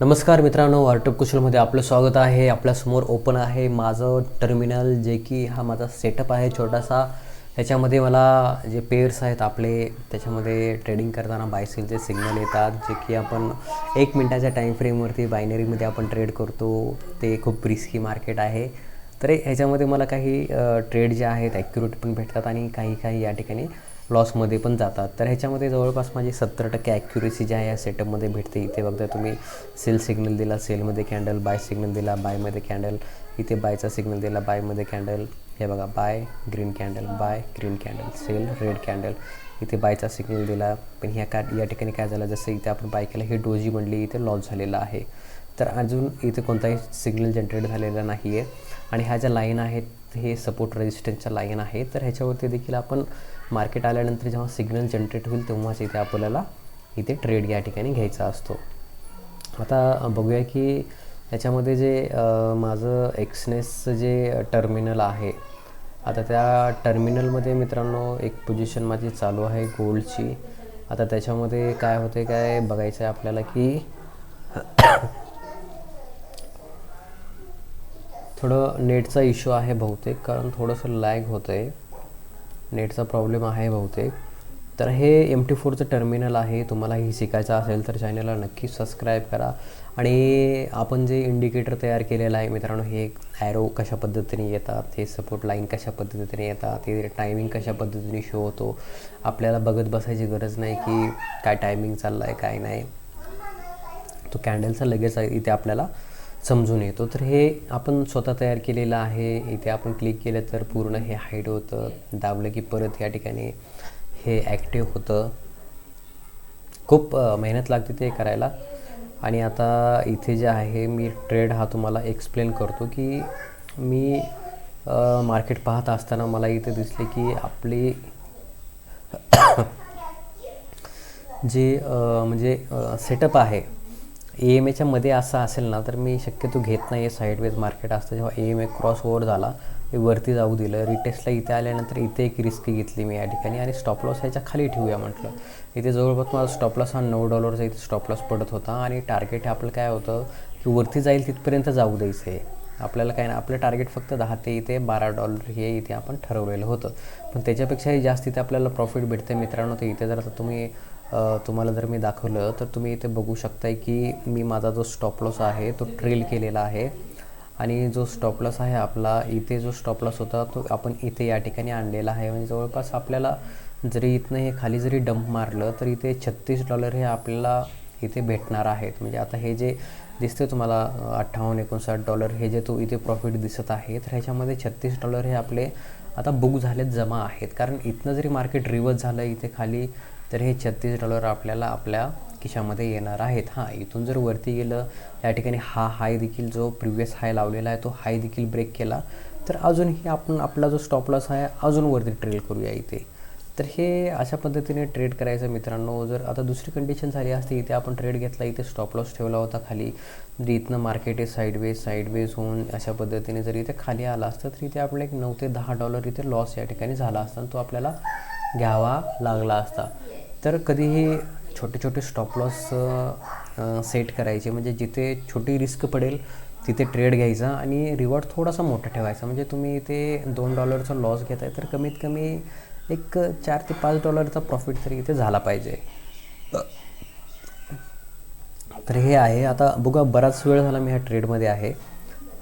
नमस्कार मित्रांनो वार्टप कुशलमध्ये आपलं स्वागत आहे. आपल्यासमोर ओपन आहे माझं टर्मिनल जे की हा माझा सेटअप आहे छोटासा. त्याच्यामध्ये मला जे पेअर्स आहेत आपले त्याच्यामध्ये ट्रेडिंग करताना बायसेलचे सिग्नल येतात जे की आपण एक मिनटाच्या टाईम फ्रेमवरती बायनरीमध्ये आपण ट्रेड करतो. ते खूप रिस्की मार्केट आहे. तर ह्याच्यामध्ये मला काही ट्रेड जे आहेत ॲक्युरेट पण भेटतात आणि काही काही या ठिकाणी लॉसमध्ये पण जातात. तर ह्याच्यामध्ये जवळपास माझी सत्तर टक्के ॲक्युरेसी जी आहे या सेटअपमध्ये भेटते. इथे बघता तुम्ही सेल सिग्नल दिला सेलमध्ये कॅन्डल बाय सिग्नल दिला बायमध्ये कॅन्डल इथे बायचा सिग्नल दिला बायमध्ये कॅन्डल हे बघा buy green candle buy green candle sell red candle इथे बायचा सिग्नल दिला. पण ह्या का या ठिकाणी काय झालं जसं इथे आपण बाय केलं हे डोजी म्हणली इथे लॉस झालेला आहे. तर अजून इथे कोणताही सिग्नल जनरेट झालेला नाही आहे आणि ह्या ज्या लाईन आहेत हे सपोर्ट रेजिस्टन्सच्या लाईन आहे तर ह्याच्यावरती देखील आपण मार्केट आल्यानंतर जेव्हा सिग्नल जनरेट होईल तेव्हाच इथे आपल्याला इथे ट्रेड या ठिकाणी घ्यायचा असतो. आता बघूया की याच्यामध्ये जे माझं एक्सनेसचं जे टर्मिनल आहे आता त्या टर्मिनलमध्ये मित्रांनो एक पोझिशन माझी चालू आहे गोल्डची आता त्याच्यामध्ये काय होते काय बघायचं आहे आपल्याला की थोडं नेटचा इश्यू आहे बहुतेक कारण थोडंसं लॅग होतं आहे नेटचा प्रॉब्लेम आहे बहुतेक. तर हे एम टी फोरचं टर्मिनल आहे. तुम्हाला ही शिकायचं असेल तर चॅनलला नक्की सबस्क्राईब करा. आणि आपण जे इंडिकेटर तयार केलेलं आहे मित्रांनो हे ॲरो कशा पद्धतीने येतात हे सपोर्ट लाईन कशा पद्धतीने येतात हे टायमिंग कशा पद्धतीने शो होतो आपल्याला बघत बसायची गरज नाही की काय टायमिंग चाललं आहे काय नाही. तो कॅन्डलचा लगेच इथे आपल्याला समजून येतो. तर हे आपण स्वतः तयार केलेलं आहे. इथे आपण क्लिक केलं तर पूर्ण हे हाईड होतं. दाबलं की परत या ठिकाणी हे ॲक्टिव्ह होतं. खूप मेहनत लागते ते करायला. आणि आता इथे जे आहे मी ट्रेड हा तुम्हाला एक्सप्लेन करतो की मी मार्केट पाहत असताना मला इथे दिसले की आपली जे म्हणजे सेटअप आहे ए एम एच्या मध्ये असं असेल ना तर मी शक्यतो घेत नाही आहे साईडवेज मार्केट असतं. जेव्हा E M A cross over झाला हे वरती जाऊ दिलं. रिटेस्टला इथे आल्यानंतर इथे एक रिस्क घेतली मी या ठिकाणी. आणि स्टॉप लॉस ह्याच्या खाली ठेवूया म्हटलं. इथे जवळपास माझा स्टॉप लॉस हा नऊ डॉलरचा इथे स्टॉप लॉस पडत होता. आणि टार्गेट आपलं काय होतं की वरती जाईल तिथपर्यंत जाऊ द्यायचं. आहे आपल्याला काय ना आपलं टार्गेट फक्त दहा ते इथे बारा डॉलर हे इथे आपण ठरवलेलं होतं. पण त्याच्यापेक्षाही जास्त इथे आपल्याला प्रॉफिट भेटते मित्रांनो. तर इथे जर आता तुम्ही तुम्हाला जर मी दाखवलं तर तुम्ही इथे बघू शकताय की मी माझा जो स्टॉपलॉस आहे तो ट्रेल केलेला आहे. आणि जो स्टॉपलॉस आहे आपला इथे जो स्टॉपलॉस होता तो आपण इथे या ठिकाणी आणलेला आहे. म्हणजे जवळपास आपल्याला जरी इथनं हे खाली जरी डंप मारलं तर इथे छत्तीस डॉलर हे आपल्याला इथे भेटणार आहेत. म्हणजे आता हे जे दिसते तुम्हाला अठ्ठावन्न एकोणसाठ डॉलर हे जे तो इथे प्रॉफिट दिसत आहे तर ह्याच्यामध्ये छत्तीस डॉलर हे आपले आता बुक झालेत जमा आहेत. कारण इथनं जरी मार्केट रिवर्स झालं इथे खाली तर हे छत्तीस डॉलर आपल्याला आपल्या खिशामध्ये येणार आहेत. हां इथून जर वरती गेलं या ठिकाणी हा हाय देखील जो प्रिव्हियस हाय लावलेला आहे तो हाय देखील ब्रेक केला तर अजूनही आपण आपला जो स्टॉप लॉस आहे अजून वरती ट्रेड करूया इथे. तर हे अशा पद्धतीने ट्रेड करायचं मित्रांनो जर आता दुसरी कंडिशन झाली असती इथे आपण ट्रेड घेतला इथे स्टॉप लॉस ठेवला होता खाली जर इथनं मार्केट हे साईडवेज साईडवेज होऊन अशा पद्धतीने जर इथे खाली आला असतं तर इथे आपलं एक नऊ ते दहा डॉलर इथे लॉस या ठिकाणी झाला असता तो आपल्याला घ्यावा लागला असता. तर कधीही छोटे छोटे स्टॉप लॉस सेट करायचे. म्हणजे जिथे छोटी रिस्क पडेल तिथे ट्रेड घ्यायचा आणि रिवॉर्ड थोडासा मोठा ठेवायचा. म्हणजे तुम्ही इथे दोन डॉलरचा लॉस घेत आहे तर कमीत कमी एक चार ते पाच डॉलरचा प्रॉफिट तरी इथे झाला पाहिजे. तर हे आहे. आता बघा बराच वेळ झाला मी ह्या ट्रेडमध्ये आहे.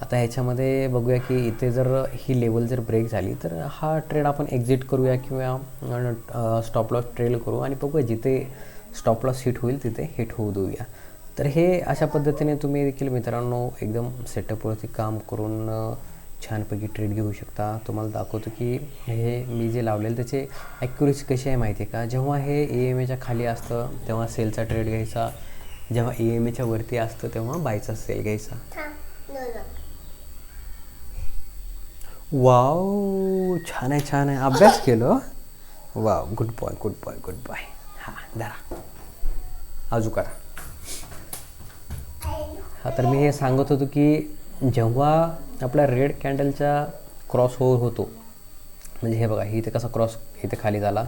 आता ह्याच्यामध्ये बघूया की इथे जर ही लेवल जर ब्रेक झाली तर हा ट्रेड आपण एक्झिट करूया किंवा स्टॉप लॉस ट्रेल करू आणि बघूया जिथे स्टॉप लॉस हिट होईल तिथे हिट होऊ देऊया. तर हे अशा पद्धतीने तुम्ही देखील मित्रांनो एकदम सेटअपवरती काम करून छानपैकी ट्रेड घेऊ शकता. तुम्हाला दाखवतो की हे मी जे लावलेलं त्याचे ॲक्युरेसी कशी आहे माहिती आहे का? जेव्हा हे ए एम एच्या खाली असतं तेव्हा सेलचा ट्रेड घ्यायचा. जेव्हा ए एम एच्या वरती असतं तेव्हा बायचा सेल घ्यायचा. वाव छान आहे छान आहे. अभ्यास केलं. Wow good boy good boy good boy हां धरा. आजू करा. हा तर मी हे सांगत होतो की जेव्हा आपला रेड कॅन्डलचा क्रॉस ओव्हर होतो म्हणजे हे बघा इथे कसा क्रॉस इथे खाली झाला.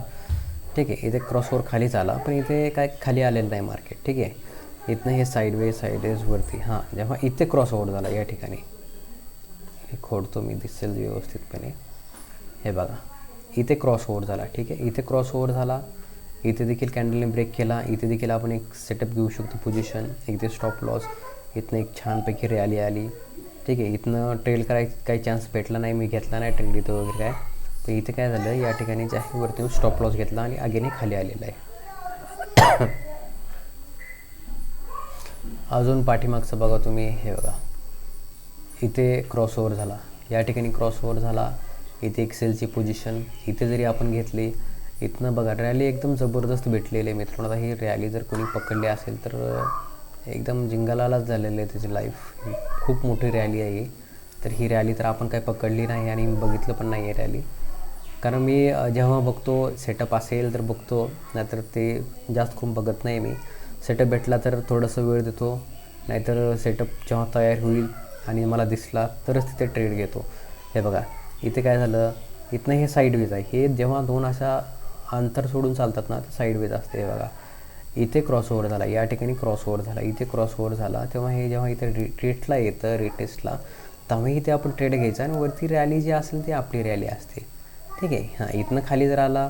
ठीक आहे इथे क्रॉसवर खाली झाला पण इथे काय खाली आलेलं नाही मार्केट ठीक आहे. इथनं हे साईडवेज साईडवेजवरती हां जेव्हा इथे क्रॉस ओव्हर झाला या ठिकाणी हे खोडतो मी दिसेल व्यवस्थितपणे. हे बघा इथे क्रॉस ओव्हर झाला ठीक आहे? इथे क्रॉस ओव्हर झाला इथे देखील कॅन्डलने ब्रेक केला इथे देखील आपण एक सेटअप घेऊ शकतो पोझिशन इथे स्टॉप लॉस इथनं एक छानपैकी रॅली आली ठीक आहे? इथनं ट्रेल कराय काही चान्स भेटला नाही मी घेतला नाही ट्रेल इथं वगैरे काय. पण इथे काय झालं या ठिकाणी जे आहे वरती स्टॉप लॉस घेतला आणि आगेने खाली आलेला आहे. अजून पाठीमागचं बघा तुम्ही हे बघा. इथे क्रॉस ओवर झाला. या ठिकाणी क्रॉस ओवर झाला. इथे एक सेलची पोझिशन इथे जरी आपण घेतली इथनं बघा रॅली एकदम जबरदस्त भेटलेली आहे मित्रांनो. आता ही रॅली जर कोणी पकडली असेल तर एकदम जिंगालालाच झालेलं आहे त्याची लाईफ खूप मोठी रॅली आहे तर ही रॅली तर आपण काही पकडली नाही आणि बघितलं पण नाही आहे रॅली कारण मी जेव्हा बघतो सेटअप असेल तर बघतो नाहीतर ते जास्त खूप बघत नाही मी. सेटअप भेटला तर थोडंसं वेळ देतो. नाहीतर सेटअप जेव्हा तयार होईल आणि मला दिसला तरच तिथे ट्रेड घेतो. हे बघा इथे काय झालं? इथनं हे साईडवेज आहे. हे जेव्हा दोन अशा अंतर सोडून चालतात ना ते साईडवेज असते हे बघा. इथे क्रॉस ओव्हर झाला या ठिकाणी क्रॉस ओव्हर झाला. इथे क्रॉस ओव्हर झाला तेव्हा हे जेव्हा इथे रिट्रेटला येतं रिटेस्टला तेव्हा इथे आपण ट्रेड घ्यायचा आणि वरती रॅली जी असेल ती आपली रॅली असते. ठीक आहे? हां इथनं खाली जर आला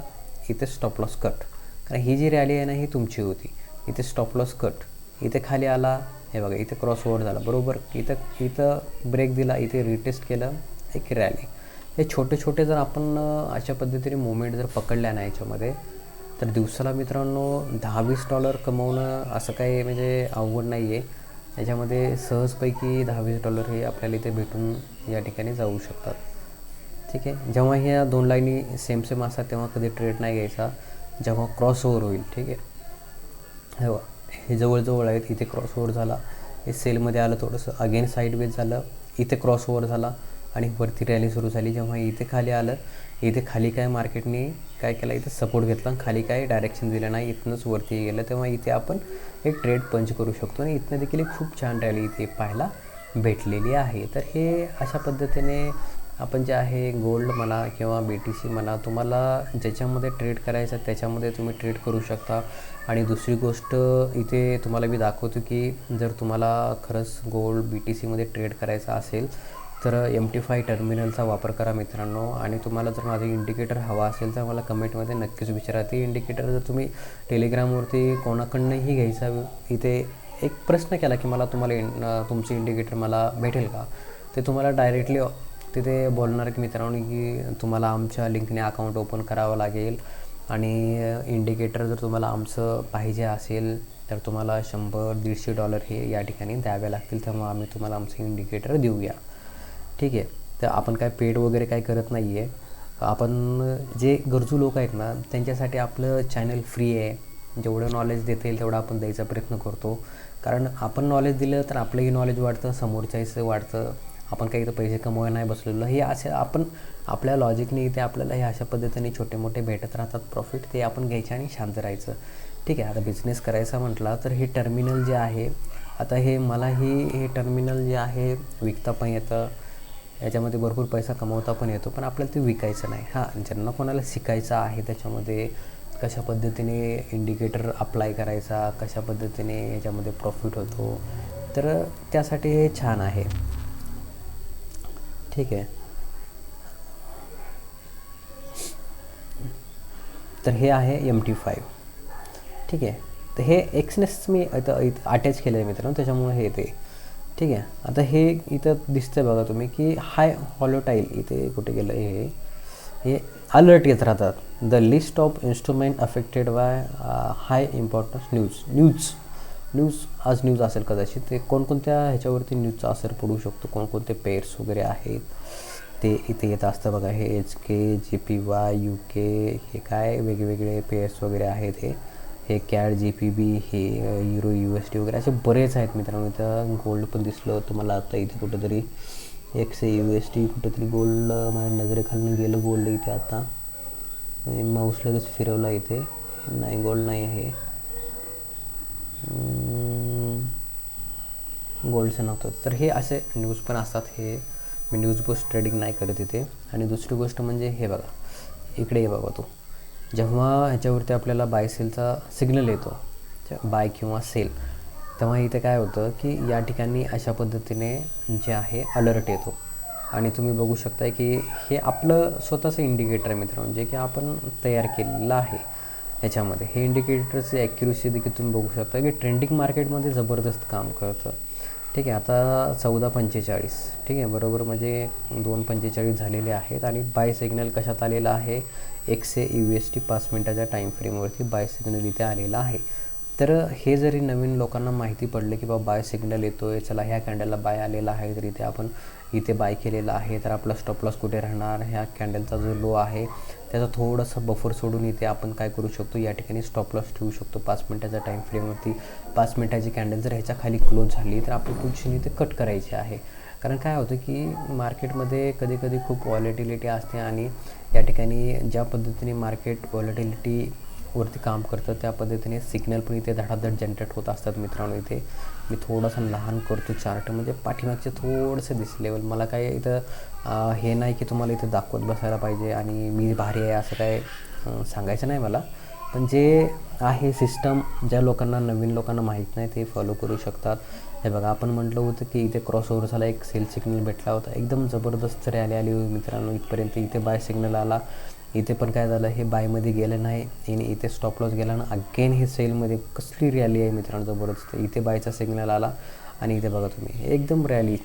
इथे स्टॉप लॉस कट कारण ही जी रॅली आहे ना ही तुमची होती. इथे स्टॉप लॉस कट इथे खाली आला हे बघा इथं क्रॉस ओव्हर झाला. बरोबर? इथं इथं ब्रेक दिला इथे रिटेस्ट केलं एक रॅली हे छोटे छोटे जर आपण अशा पद्धतीने मुवमेंट जर पकडल्या ना याच्यामध्ये तर दिवसाला मित्रांनो दहा वीस डॉलर कमवणं असं काही म्हणजे अवघड नाही आहे याच्यामध्ये सहजपैकी दहा वीस डॉलर हे आपल्याला इथे भेटून या ठिकाणी जाऊ शकतात. ठीक आहे? जेव्हा ह्या दोन लाईनी सेम सेम असतात तेव्हा कधी ट्रेड नाही घ्यायचा. जेव्हा क्रॉस ओव्हर होईल ठीक आहे? हो. हे जवळजवळ आहेत इथे क्रॉस ओवर झाला. हे सेलमध्ये आलं थोडंसं. अगेन साईडवेज झालं. इथे क्रॉस ओवर झाला आणि वरती रॅली सुरू झाली. जेव्हा इथे खाली आलं इथे खाली काय मार्केटने काय केलं इथे सपोर्ट घेतला आणि खाली काय डायरेक्शन दिलं नाही इथनंच वरती गेलं तेव्हा इथे आपण एक ट्रेड पंच करू शकतो. आणि इथनं देखील एक खूप छान रॅली इथे पाहायला भेटलेली आहे. तर हे अशा पद्धतीने आपण जे आहे गोल्ड म्हणा किंवा बी टी सी म्हणा तुम्हाला ज्याच्यामध्ये ट्रेड करायचं त्याच्यामध्ये तुम्ही ट्रेड करू शकता. आणि दुसरी गोष्ट इथे तुम्हाला मी दाखवतो की जर तुम्हाला खरंच गोल्ड बी टी सीमध्ये ट्रेड करायचा असेल तर एम टी फाय टर्मिनलचा वापर करा मित्रांनो. आणि तुम्हाला जर माझा इंडिकेटर हवा असेल तर मला कमेंटमध्ये नक्कीच विचारा. ते इंडिकेटर जर तुम्ही टेलिग्रामवरती कोणाकडनंही घ्यायचा इथे एक प्रश्न केला की मला तुम्हाला इन तुमचं इंडिकेटर मला भेटेल का? ते तुम्हाला डायरेक्टली तिथे बोलणार की मित्रांनो की तुम्हाला आमच्या लिंकने अकाउंट ओपन करावं लागेल आणि इंडिकेटर जर तुम्हाला आमचं पाहिजे असेल तर तुम्हाला शंभर दीडशे डॉलर हे या ठिकाणी द्यावे लागतील. तेव्हा आम्ही तुम्हाला आमचं इंडिकेटर देऊया. ठीक आहे? तर आपण काय पेड वगैरे काय करत नाही आहे आपण जे गरजू लोक आहेत ना त्यांच्यासाठी आपलं चॅनल फ्री आहे. जेवढं नॉलेज देता येईल तेवढं आपण द्यायचा प्रयत्न करतो. कारण आपण नॉलेज दिलं तर आपलंही नॉलेज वाढतं समोरच्याहीचं वाढतं. आपण काही इथं पैसे कमवायला नाही बसलेलो. हे असे आपण आपल्या लॉजिकने इथे आपल्याला हे अशा पद्धतीने छोटे मोठे भेटत राहतात. प्रॉफिट ते आपण घ्यायचे आणि शांत राहायचं. ठीक आहे आता बिझनेस करायचा म्हटला तर हे टर्मिनल जे आहे आता हे मलाही हे टर्मिनल जे आहे विकता पण येतं. याच्यामध्ये भरपूर पैसा कमवता पण येतो पण आपल्याला ते विकायचं नाही. हां ज्यांना कोणाला शिकायचं आहे त्याच्यामध्ये कशा पद्धतीने इंडिकेटर अप्लाय करायचा कशा पद्धतीने याच्यामध्ये प्रॉफिट होतो तर त्यासाठी हे छान आहे. ठीक आहे. तर हे आहे एम टी फाईव्ह ठीक आहे. तर हे एक्सनेस मी इथं इथं अटॅच केलं आहे मित्रांनो त्याच्यामुळे हे ते ठीक आहे. आता हे इथं दिसतं बघा तुम्ही की हाय हॉलोटाईल इथे कुठे गेलं हे. हे अलर्ट येत राहतात. The list of instrument affected by high importance news news news आज न्यूज असेल कदाचित ते कोणकोणत्या ह्याच्यावरती न्यूजचा असर पडू शकतो? कोणकोणते पेअर्स वगैरे आहेत? ते इथे येत असतं बघा हे H K G P Y U K हे काय वेगवेगळे पेअर्स वगैरे आहेत हे. हे कॅड जी पी बी हे युरो यू एस टी वगैरे असे बरेच आहेत मित्रांनो. इथं गोल्ड पण दिसलं तुम्हाला आता. इथे कुठंतरी एकशे यू एस टी कुठंतरी गोल्ड माझ्या नजरेखालून गेलं गोल्ड इथे आता. माऊस लगेच फिरवला इथे. नाही गोल्ड नाही आहे. गोल्डचं नव्हतं. तर हे असे न्यूज पण असतात. हे मी न्यूज पोस्ट ट्रेडिंग नाही करत इथे. आणि दुसरी गोष्ट म्हणजे हे बघा. इकडे हे बघा तो. जेव्हा ह्याच्यावरती आपल्याला बाय सेलचा सिग्नल येतो बाय किंवा सेल तेव्हा इथे काय होतं की या ठिकाणी अशा पद्धतीने जे आहे अलर्ट येतो. आणि तुम्ही बघू शकताय की हे आपलं स्वतःचं इंडिकेटर आहे मित्रांनो जे की आपण तयार केलेलं आहे याच्यामध्ये. हे इंडिकेटरची ॲक्युरेसी देखील तुम्ही बघू शकता की ट्रेंडिंग मार्केटमध्ये जबरदस्त काम करतं. ठीक आहे आता चौदा पंचेचाळीस. ठीक आहे बरोबर म्हणजे दोन पंचेचाळीस झालेले आहेत आणि बाय सिग्नल कशात आलेला आहे? एकशे यू एस टी पाच मिनटाच्या टाईम फ्रेमवरती बाय सिग्नल इथे आलेला आहे. तर हे जरी नवीन लोकांना माहिती पडलं की बाबा बाय सिग्नल येतो आहे चला ह्या कॅन्डलला बाय आलेला आहे तर इथे आपण इथे बाय केलेला आहे तर आपला स्टॉपलॉस कुठे राहणार? ह्या कॅन्डलचा जो लो आहे त्याचा थोडंसं बफर सोडून इथे आपण काय करू शकतो? या ठिकाणी स्टॉपलॉस ठेवू शकतो. पाच मिनटाच्या टाईम फ्रेमवरती पाच मिनटाची कॅन्डल जर ह्याच्या खाली क्लोज झाली तर आपली पोझिशन इथे कट करायची आहे. कारण काय होतं की मार्केटमध्ये कधी कधी खूप वॉलेटिलिटी असते आणि या ठिकाणी ज्या पद्धतीने मार्केट वॉलेटिलिटी वरती काम करतं त्या पद्धतीने सिग्नल पण इथे धडाधड जनरेट होत असतात मित्रांनो इथे. मी थोडंसं लहान करतो चार्ट म्हणजे पाठीमागचे थोडंसं दिस लेवल मला काय इथं हे नाही की तुम्हाला इथं दाखवत बसायला पाहिजे आणि मी भारी आहे असं काय सांगायचं नाही मला. पण जे आहे सिस्टम ज्या लोकांना नवीन लोकांना माहीत नाही ते फॉलो करू शकतात. हे बघा आपण म्हटलं होतं की इथे क्रॉस ओव्हर झाला एक सेल सिग्नल भेटला होता. एकदम जबरदस्त रॅली आली होती मित्रांनो. इथपर्यंत इथे बाय सिग्नल आला. इथे पण काय झालं हे बायमध्ये गेलं नाही आणि इथे स्टॉप लॉस गेला ना अगेन हे सेलमध्ये कसली रॅली आहे मित्रांनो जबरदस्त. इथे बायचा सिग्नल आला आणि इथे बघा तुम्ही एकदम रॅली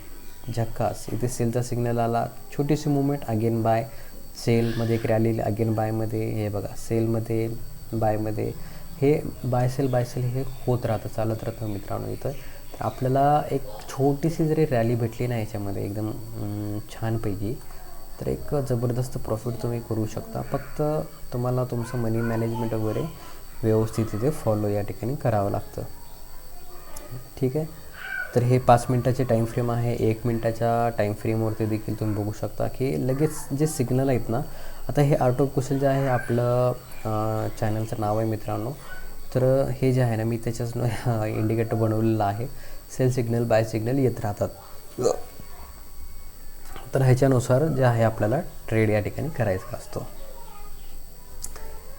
झक्कास. इथे सेलचा सिग्नल आला छोटीशी मुवमेंट अगेन बाय सेलमध्ये एक रॅली अगेन बायमध्ये हे बघा सेलमध्ये बायमध्ये हे बाय सेल बाय सेल हे होत राहतं चालत राहतं मित्रांनो इथं. तर आपल्याला एक छोटीशी जरी रॅली भेटली ना याच्यामध्ये एकदम छानपैकी तर एक जबरदस्त प्रॉफिट तुम्ही करू शकता. फक्त तुम्हाला तुमचं मनी मॅनेजमेंट वगैरे व्यवस्थित इथे फॉलो या ठिकाणी करावं लागतं. ठीक आहे? तर हे पाच मिनटाचे टाईम फ्रेम आहे. एक मिनटाच्या टाईम फ्रेमवरती देखील तुम्ही बघू शकता की लगेच जे सिग्नल आहेत ना आता हे आर्ट ऑफ कुशल जे आहे आपलं चॅनलचं नाव आहे मित्रांनो. तर हे जे आहे ना मी त्याच्याच इंडिकेटर बनवलेलं आहे. सेल सिग्नल बाय सिग्नल येत राहतात. तर ह्याच्यानुसार जे आहे आपल्याला ट्रेड या ठिकाणी करायचा असतो.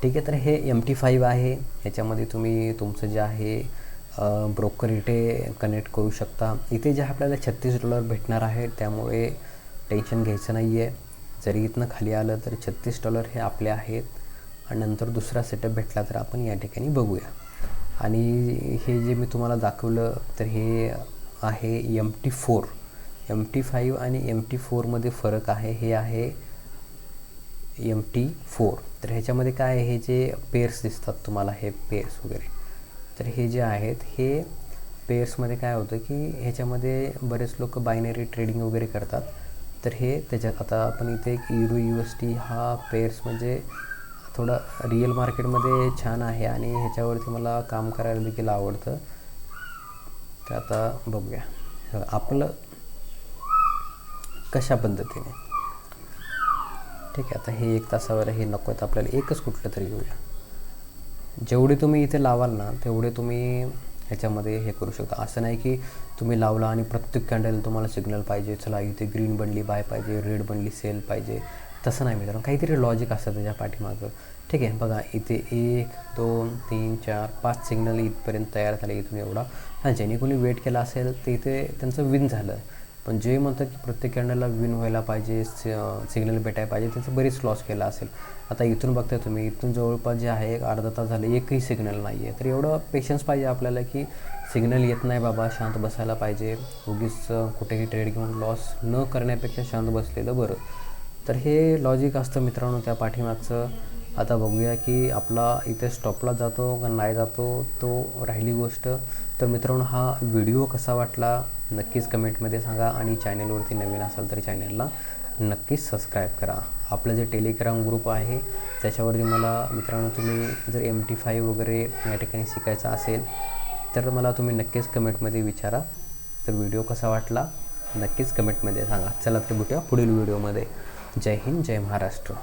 ठीक आहे तर हे एम टी फाईव्ह आहे. ह्याच्यामध्ये तुम्ही तुमचं जे आहे ब्रोकर इथे कनेक्ट करू शकता. इथे जे आपल्याला छत्तीस डॉलर भेटणार आहे त्यामुळे टेन्शन घ्यायचं नाही आहे जरी इथनं खाली आलं तर छत्तीस डॉलर हे आपले आहेत. आणि नंतर दुसरा सेटअप भेटला तर आपण या ठिकाणी बघूया. आणि हे जे मी तुम्हाला दाखवलं तर हे आहे M T four M T five आणि एम टी फोरमध्ये फरक आहे हे आहे एम टी फोर तर ह्याच्यामध्ये काय आहे हे जे पेअर्स दिसतात तुम्हाला हे पेअर्स वगैरे. तर हे जे आहेत हे पेअर्समध्ये काय होतं की ह्याच्यामध्ये बरेच लोक बायनरी ट्रेडिंग वगैरे करतात. तर हे त्याच्यात आता आपण इथे एक युरो यू एस टी हा पेअर्स म्हणजे थोडं रिअल मार्केटमध्ये छान आहे आणि ह्याच्यावरती मला काम करायला देखील आवडतं. तर आता बघूया. आपलं कशा पद्धतीने? ठीक आहे आता हे एक तासावर हे नको आहेत आपल्याला एकच कुठलं तरी घेऊया. जेवढे तुम्ही इथे लावाल ना तेवढे तुम्ही ह्याच्यामध्ये हे करू शकता. असं नाही की तुम्ही लावला आणि प्रत्येक कॅन्डल तुम्हाला सिग्नल पाहिजे चला इथे ग्रीन बनली बाय पाहिजे रेड बनली सेल पाहिजे. तसं नाही मित्रांनो काहीतरी लॉजिक असतं त्याच्या पाठीमागं. ठीक आहे बघा इथे एक दोन तीन चार पाच सिग्नल इथपर्यंत तयार झाले इथून एवढा. हां ज्याने कोणी वेट केला असेल ते इथे त्यांचं विन झालं. पण जे म्हणतात की प्रत्येक कॅन्डलला विन व्हायला पाहिजे सिग्नल भेटायला पाहिजे त्यांचं बरीच लॉस केला असेल. आता इथून बघताय तुम्ही इथून जवळपास जे आहे एक अर्धा तास झाले एकही सिग्नल नाही आहे तर एवढं पेशन्स पाहिजे आपल्याला की सिग्नल येत नाही बाबा शांत बसायला पाहिजे. उगीच कुठेही ट्रेड घेऊन लॉस न करण्यापेक्षा शांत बसलेलं बरं. तर हे लॉजिक असतं मित्रांनो त्या पाठीमागचं. आता बघूया की आपला इथे स्टॉपला जातो का नाही जातो तो राहिली गोष्ट. तर मित्रांनो हा व्हिडिओ कसा वाटला नक्कीच कमेंटमध्ये सांगा आणि चॅनलवरती नवीन असाल तर चॅनलला नक्कीच सबस्क्राईब करा. आपलं जे टेलिग्राम ग्रुप आहे त्याच्यावरती मला मित्रांनो तुम्ही जर एम टी फाईव्ह वगैरे या ठिकाणी शिकायचं असेल तर मला तुम्ही नक्कीच कमेंटमध्ये विचारा. तर व्हिडिओ कसा वाटला नक्कीच कमेंटमध्ये सांगा. चला तर भेटूया पुढील व्हिडिओमध्ये जय हिंद जय महाराष्ट्र.